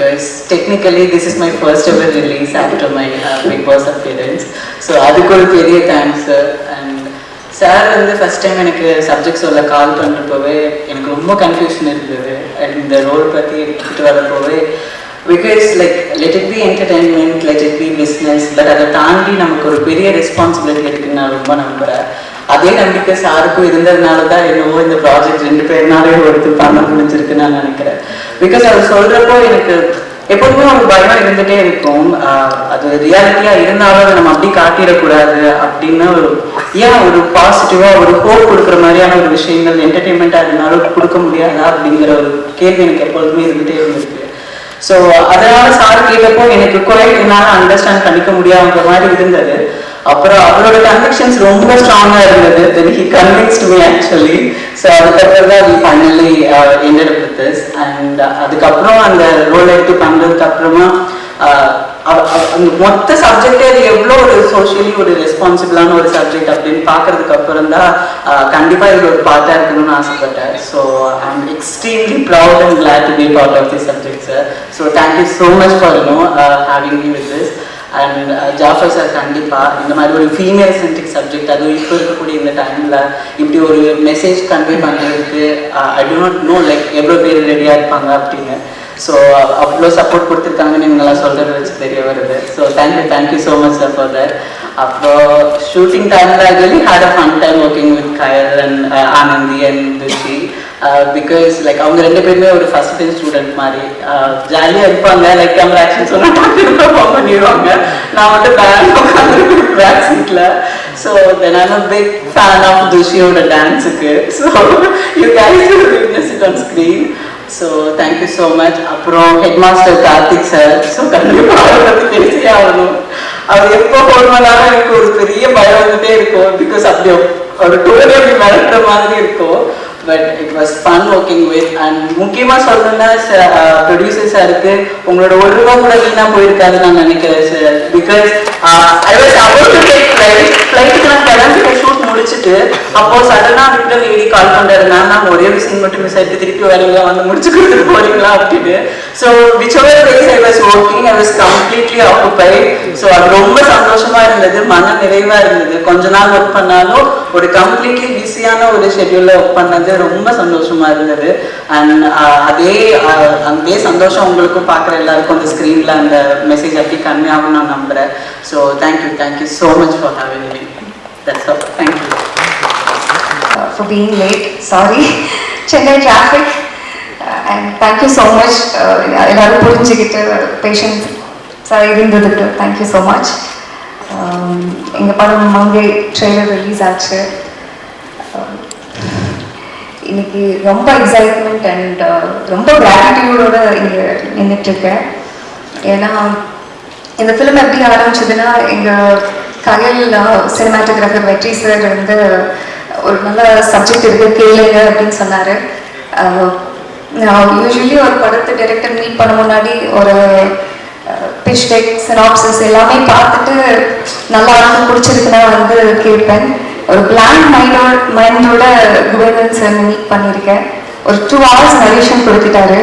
Because technically this is my ever release after my my Big Boss appearance. So அதுக்கு ஒரு பெரிய thanks sir and sir வந்து first time எனக்கு subject சொல்ல call பண்ணுறப்பவே எனக்கு ரொம்ப கன்ஃபியூஷன் இருந்தது. அண்ட் இந்த ரோல் பற்றி எடுத்துகிட்டு வரப்போவே because like let it be entertainment let it be business but அதை தாண்டி நமக்கு ஒரு பெரிய ரெஸ்பான்சிபிலிட்டி இருக்குன்னு நான் ரொம்ப நம்புகிறேன் அதே நம்பிக்கை சாருக்கும் இருந்ததுனால தான் என்னவோ இந்த ப்ராஜெக்ட் ரெண்டு பேர்னாலே ஒருத்தர் பண்ண முடிஞ்சிருக்குன்னு நான் நினைக்கிறேன். பிகாஸ் அதை சொல்கிறப்போ எனக்கு எப்போதுமே ஒரு பயம் இருந்துகிட்டே இருக்கும். அது ரியாலிட்டியாக இருந்தாலும் அதை நம்ம அப்படி காட்டிடக்கூடாது அப்படின்னு ஒரு ஏன் ஒரு பாசிட்டிவா ஒரு ஹோப் கொடுக்குற மாதிரியான ஒரு விஷயங்கள் என்டர்டைன்மெண்டா இருந்தாலும் கொடுக்க முடியாதா அப்படிங்கிற ஒரு கேள்வி எனக்கு எப்பொழுதுமே இருந்துகிட்டே இருந்திருக்கு. ஸோ அதனால சார் கேட்டப்போ எனக்கு குறைக்கு என்னால் அண்டர்ஸ்டாண்ட் பண்ணிக்க முடியாத மாதிரி இருந்தது. அப்புறம் அவரோட கன்விக்ஷன்ஸ் ரொம்ப ஸ்ட்ராங்காக இருந்தது. Then he convinced me actually so அதுக்கப்புறம் தான் அது finally ended with and uh, அதுக்கப்புறம் அந்த ரோல் எடுத்து பண்ணுறதுக்கு அப்புறமா uh, அந்த மொத்த சப்ஜெக்டே அது எவ்வளோ ஒரு சோஷியலி ஒரு ரெஸ்பான்சிபிளான ஒரு சப்ஜெக்ட் அப்படின்னு பார்க்கறதுக்கு அப்புறம் தான் uh, கண்டிப்பாக இது ஒரு பார்ட்டாக இருக்கணும்னு ஆசைப்பட்டேன். So I am extremely proud and glad to be part of the subject sir so thank you so much for no having me with this and Jaffer uh, sir கண்டிப்பாக இந்த மாதிரி ஒரு ஃபீமேல் சென்ட்ரிக் சப்ஜெக்ட் அதுவும் இப்போ இருக்கக்கூடிய இந்த டைமில் இப்படி ஒரு மெசேஜ் கன்வே பண்ணுறதுக்கு ஐ do நோ லைக் எவ்வளோ பேர் ரெடியாக இருப்பாங்க அப்படின்னு. ஸோ அவ்வளோ சப்போர்ட் கொடுத்துருக்காங்கன்னு இவங்கெல்லாம் சொல்கிறத வச்சு தெரிய வருது. So thank you thank you so much sir for that அப்புறம் ஷூட்டிங் டைமில் I really had a fun time working Kayal and Anandhi and Thushi Uh, because like அவங்க ரெண்டு பேருமே ஒரு ஃபர்ஸ்ட் பெஞ்ச் ஸ்டூடெண்ட் மாதிரி. Uh, ஜாலியாக இருப்பாங்க. லைக் கேமரா ஆக்ஷன் சொன்னால் பர்ஃபார்ம் பண்ணிடுவாங்க. நான் வந்து பேன் உட்காந்துருக்கேன் பேக் சீட்டில் so then I'm a big fan of துஷியோட டான்ஸுக்கு so you guess witness it on screen so thank you so much அப்புறம் head master Karthik sir so கண்டிப்பாக அவரை பற்றி பேசியே ஆகணும். அவர் எப்போ ஃபோன் பண்ணாலும் எனக்கு ஒரு பெரிய பயம் வந்துட்டே இருக்கும். பிகாஸ் அப்படி ஒரு டோனே அப்படி மிரட்டுற மாதிரி இருக்கும். But it was fun working with and முக்கியமாக சொல்லணும்னா ப்ரொடியூசர் சாருக்கு uh, உங்களோட ஒரு ரூபா கூட வீணாக போயிருக்காதுன்னு நான் நினைக்கிறேன் sir because I was about to take flight ஃப்ளைட்டுக்கு நான் கிளம்பி முடிச்சுட்டு அப்போ சடனா வீட்டில் வீடி கால் பண்றாரு மேம் நான் ஒரே ஒரு சீன் மட்டும் மிஸ் ஆயிட்டு திருப்பி வரீங்களா வந்து முடிச்சு கொடுத்துட்டு போறீங்களா அப்படின்ட்டு. So which over place I was working I was completely occupied so அது ரொம்ப சந்தோஷமா இருந்தது மன நிறைவா இருந்தது. கொஞ்ச நாள் ஒர்க் பண்ணாலும் ஒரு கம்ப்ளீட்லி பிஸியான ஒரு ஷெட்யூல்ல ஒர்க் பண்ணது ரொம்ப சந்தோஷமா இருந்தது. அண்ட் அதே அதே சந்தோஷம் உங்களுக்கும் பார்க்குற எல்லாருக்கும் அந்த ஸ்க்ரீன்ல அந்த மெசேஜ் அப்படி கம்மியாகும் நான் நம்புறேன். So thank you thank you so much for having me that's all thank you for being late. Sorry. Chennai traffic. Uh, and thank you so much. Uh, எல்லாரும் புரிஞ்சுக்கிட்டு பேஷன்ஸ் இருந்ததுக்கு தேங்க்யூ ஸோ மச் எங்கள் படம் மங்கை trailer release ஆச்சு இன்னைக்கு ரொம்ப excitement and ரொம்ப கிராட்டிடியூடோட இங்கே நின்றுட்டுருக்கேன் ஏன்னா இந்த ஃபிலிம் எப்படி ஆரம்பிச்சதுன்னா எங்கள் கயல் சினிமாட்டோகிராஃபர் வெற்றி சார் வந்து ஒரு நல்ல சப்ஜெக்ட் இருக்கு கேளுங்க அப்படின்னு சொன்னார். நான் யூஸ்வலி ஒரு படத்தை டைரக்டர் மீட் பண்ண முன்னாடி ஒரு பிச் டெக் சினாப்சஸ் எல்லாமே பார்த்துட்டு நல்லா இருக்கு பிடிச்சிருக்குன்னா வந்து கேட்பேன். ஒரு பிளான் மைண்டோட மைண்டோட குபேந்தன் சார் மீட் பண்ணியிருக்கேன். ஒரு டூ ஹவர்ஸ் நரேஷன் கொடுத்துட்டாரு.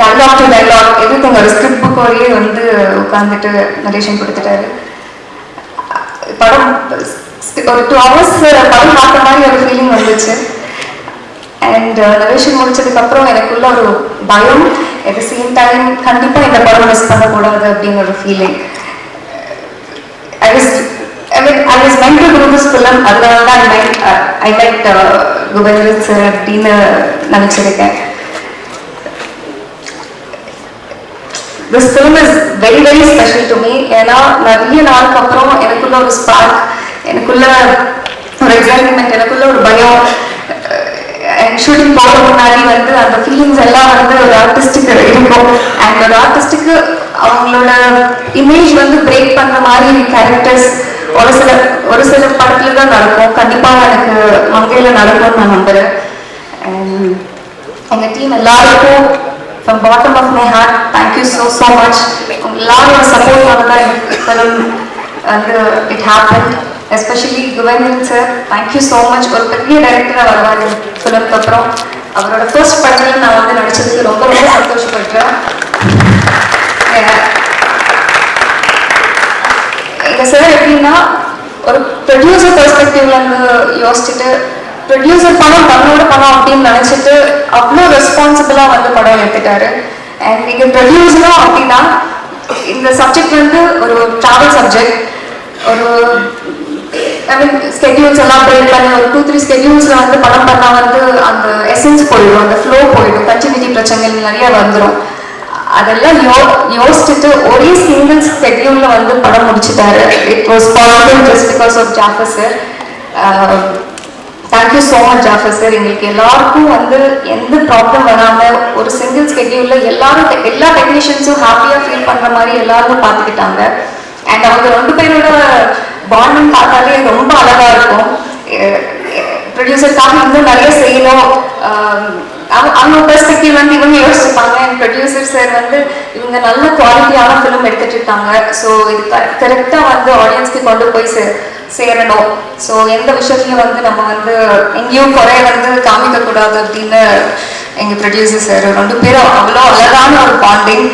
டைலாக் டு டைலாக் எதுக்கு ஒரு ஸ்கிரிப்ட் புக்கோடையே வந்து உட்காந்துட்டு நரேஷன் கொடுத்துட்டாரு. படம் ஒரு டூ ஹவர்ஸ் uh, படம் பார்த்த மாதிரி ஒரு ஃபீலிங் வந்துச்சு. அண்ட் நரேஷன் uh, முடிச்சதுக்கப்புறம் எனக்குள்ள ஒரு பயம். அட் த சேம் டைம் கண்டிப்பாக இந்த படம் மிஸ் பண்ணக்கூடாது அப்படின்னு ஒரு feeling I was I mean I was meant to do this film அதனால தான் ஐ மென்ட் ஐ மென்ட் குபேந்திரன் சார் அப்படின்னு நினச்சிருக்கேன். This film is very very special to me ஏன்னா நிறைய நாளுக்கு அப்புறம் எனக்குள்ள ஒரு ஸ்பார்க் எனக்குள்ள ஒரு எக்ஸைட்மெண்ட் எனக்குள்ள ஒரு பயம். ஷூட்டிங் போக முன்னாடி வந்து அந்த ஃபீலிங்ஸ் எல்லாம் வந்து ஒரு ஆர்டிஸ்டுக்கு இருக்கும். அண்ட் ஒரு ஆர்டிஸ்டுக்கு அவங்களோட இமேஜ் வந்து பிரேக் பண்ணுற மாதிரி கேரக்டர்ஸ் ஒரு சில ஒரு சில படத்துல தான் நடக்கும். கண்டிப்பாக எனக்கு மங்கையில் நடக்கும்னு நான் நம்புகிறேன் அண்ட் எங்கள் டீம் எல்லாருக்கும் from bottom of my heart thank you so so much much. எல்லாரோட சப்போர்ட் தான் எனக்கு ஃபிலிம் வந்து it happen especially குவர்னிங் sir thank you so much ஒரு பெரிய டைரக்டராக வருவார். சொன்னதுக்கப்புறம் அவரோட ஃபர்ஸ்ட் படத்தில் நான் வந்து நடித்ததுக்கு ரொம்ப ரொம்ப சந்தோஷப்படுறேன். எங்கள் சார் எப்படின்னா ஒரு ப்ரொடியூசர் பெர்ஸ்பெக்டிவ்லேருந்து யோசிச்சுட்டு ப்ரொடியூசர் பணம் தன்னோட பணம் அப்படின்னு நினச்சிட்டு அவ்வளோ ரெஸ்பான்சிபிளாக வந்து படம் எடுத்துட்டாரு. அண்ட் நீங்கள் ப்ரொடியூசரும் அப்படின்னா இந்த சப்ஜெக்ட் வந்து ஒரு ட்ராவல் சப்ஜெக்ட் ஒரு ஐ மீன் ஸ்கெட்யூல்ஸ் எல்லாம் பிரேக் பண்ணி ஒரு டூ த்ரீ ஸ்கெட்யூல்ஸ்ல வந்து படம் பண்ணால் வந்து அந்த எசன்ஸ் போயிடும். அந்த ஃப்ளோ போயிடும். கண்டினியூட்டி பிரச்சனைகள் நிறைய வந்துடும் அதெல்லாம் யோ யோசிச்சுட்டு ஒரே சிங்கிள் ஸ்கெட்யூல்ல வந்து படம் முடிச்சுட்டாரு. It was possible just because of Jaffer sir thank you so much Jaffer sir எங்களுக்கு எல்லாருக்கும் வந்து எந்த ப்ராப்ளம் வராமல் ஒரு சிங்கிள் ஸ்கெட்யூல்ல எல்லாரும் எல்லா டெக்னீஷியன்ஸும் ஹாப்பியாக ஃபீல் பண்ணுற மாதிரி எல்லாரும் பார்த்துக்கிட்டாங்க. அண்ட் அவங்க ரெண்டு பேரோட பாண்டிங் பார்த்தாலே ரொம்ப அழகா இருக்கும். ப்ரொடியூசருக்காக இன்னும் நிறைய செய்யணும். அவங்க பெர்ஸ்பெக்டிவ் வந்து இவங்க யோசிச்சிருப்பாங்க என் ப்ரொடியூசர் சார் வந்து இவங்க நல்ல குவாலிட்டியான ஃபிலிம் எடுத்துட்டு இருக்காங்க. ஸோ இது கரெக்டாக வந்து ஆடியன்ஸ்க்கு கொண்டு போய் சே சேரணும். ஸோ எந்த விஷயத்துலையும் வந்து நம்ம வந்து எங்கேயும் குறைய வந்து காமிக்கக்கூடாது அப்படின்னு எங்கள் ப்ரொடியூசர் சார் ரெண்டு பேரும் அவ்வளோ அழகான ஒரு bonding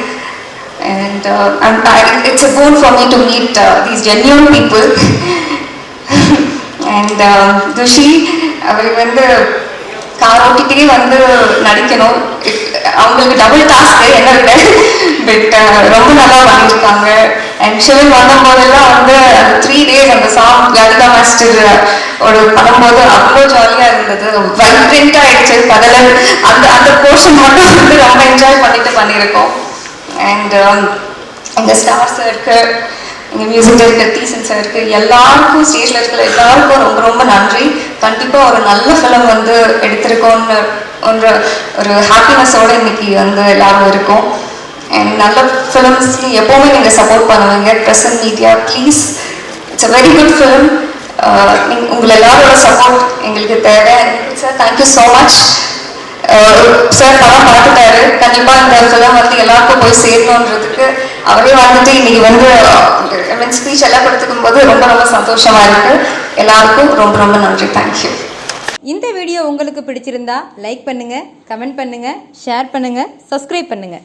and uh, I'm, I, it's a boon for me to meet uh, these genuine people. and uh, Thushi அவருக்கு வந்து கார் ஓட்டிக்கிட்டே வந்து நடிக்கணும். அவங்களுக்கு டபுள் டாஸ்க் என்ன விட. பட் uh, ரொம்ப நல்லா பண்ணியிருக்காங்க. அண்ட் சிவன் வந்தபோதெல்லாம் வந்து அந்த த்ரீ டேஸ் அந்த சாங் லலிதா மாஸ்டர் uh, ஒரு பண்ணும்போது அவ்வளோ ஜாலியாக இருந்தது. வைப்ரெண்ட்டாக ஆயிடுச்சு. கதல அந்த அந்த போர்ஷன் மட்டும் வந்து ரொம்ப என்ஜாய் பண்ணிட்டு பண்ணியிருக்கோம். அண்ட் எங்கள் ஸ்டார் சாருக்கு எங்கள் மியூசிக்கில் இருக்கிற தீசன் சாருக்கு எல்லாருக்கும் ஸ்டேஜில் இருக்கிற எல்லாருக்கும் ரொம்ப ரொம்ப நன்றி. கண்டிப்பாக ஒரு நல்ல ஃபிலிம் வந்து எடுத்திருக்கோம்னு ஒரு ஒரு ஹாப்பினஸோடு இன்னைக்கு வந்து எல்லாரும் இருக்கோம். அண்ட் நல்ல ஃபிலிம்ஸ்க்கு எப்போவுமே நீங்கள் சப்போர்ட் பண்ணுவீங்க. Present media please it's a very good film நீங்கள் உங்களை எல்லாரோட சப்போர்ட் எங்களுக்கு தேவை. Sir thank you so much sir படம் பார்த்துட்டாரு. கண்டிப்பா இந்த ஃபிலிம் வந்து எல்லாருக்கும் போய் சேரணுன்றதுக்கு அவரே வந்துட்டு இன்னைக்கு வந்து மீன் ஸ்பீச் எல்லாம் கொடுத்துக்கும் போது ரொம்ப ரொம்ப சந்தோஷமா இருக்கு. எல்லாருக்கும் ரொம்ப ரொம்ப நன்றி. தேங்க்யூ இந்த வீடியோ உங்களுக்கு பிடிச்சிருந்தா லைக் பண்ணுங்க கமெண்ட் பண்ணுங்க ஷேர் பண்ணுங்க சப்ஸ்கிரைப் பண்ணுங்க.